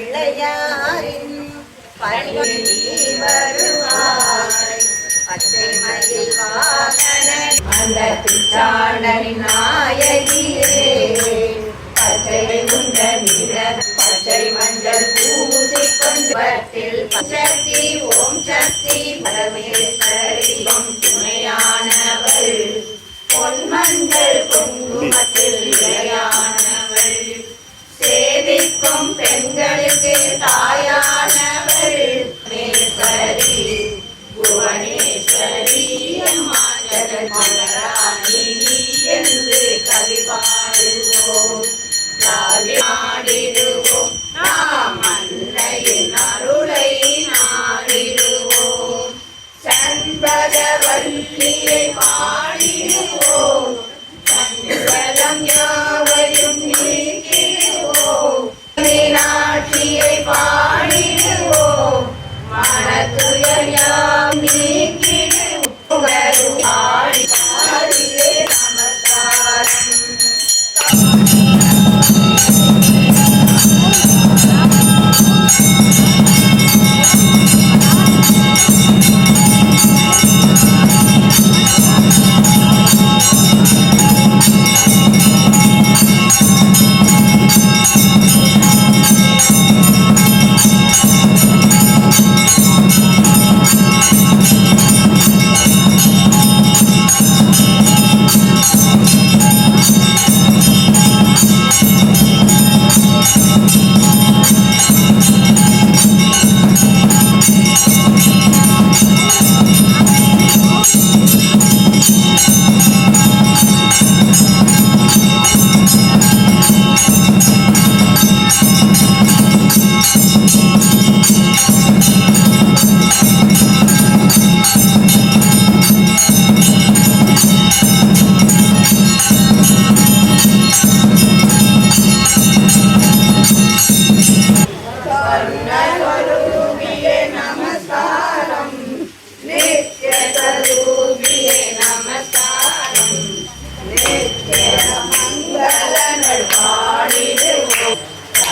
பிள்ளையாரின் பணி வருவாய் பச்சை மயில் வாகன அந்த பிச்சாண்டனின் நாயகியே பச்சை உண்ட நிற பச்சை மஞ்சள் பூசிக்கொண்டு பட்டில் சக்தி ஓம் சக்தி பரமேஸ்வரி ஓம் துணையானவள் பொன்மஞ்சள் குங்குமத்தில் இளையானவள் சேவிக்கும் பெண்களுக்கு தாயானவள். மேற்பரி புவனேஸ்வரி அம்மா ஜெகன்மகராணி என்று கவி பாடுவோம் நாடிடுவோம் நாம் அன்னையின் அருளை நாடிடுவோம். சண்பக வல்லியை பாடு Oh, I'm your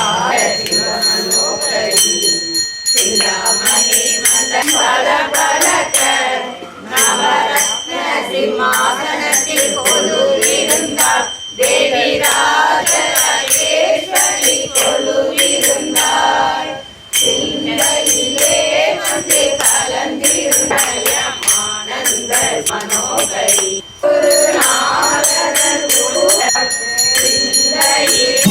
நல்வாழிடுவோம் தாய சிவமனோகரி சிந்தாமணி மந்தன் பல பலக்க நவரத்ன சிம்மாசனத்தில் கொலுவிருந்தார் தேவி ராஜராஜேஸ்வரி கொலுவிருந்தார் சிந்தையிலே வந்து கலந்திருந்தய ஆனந்த மனோகரி குருநாதர் குரு சிந்தையில்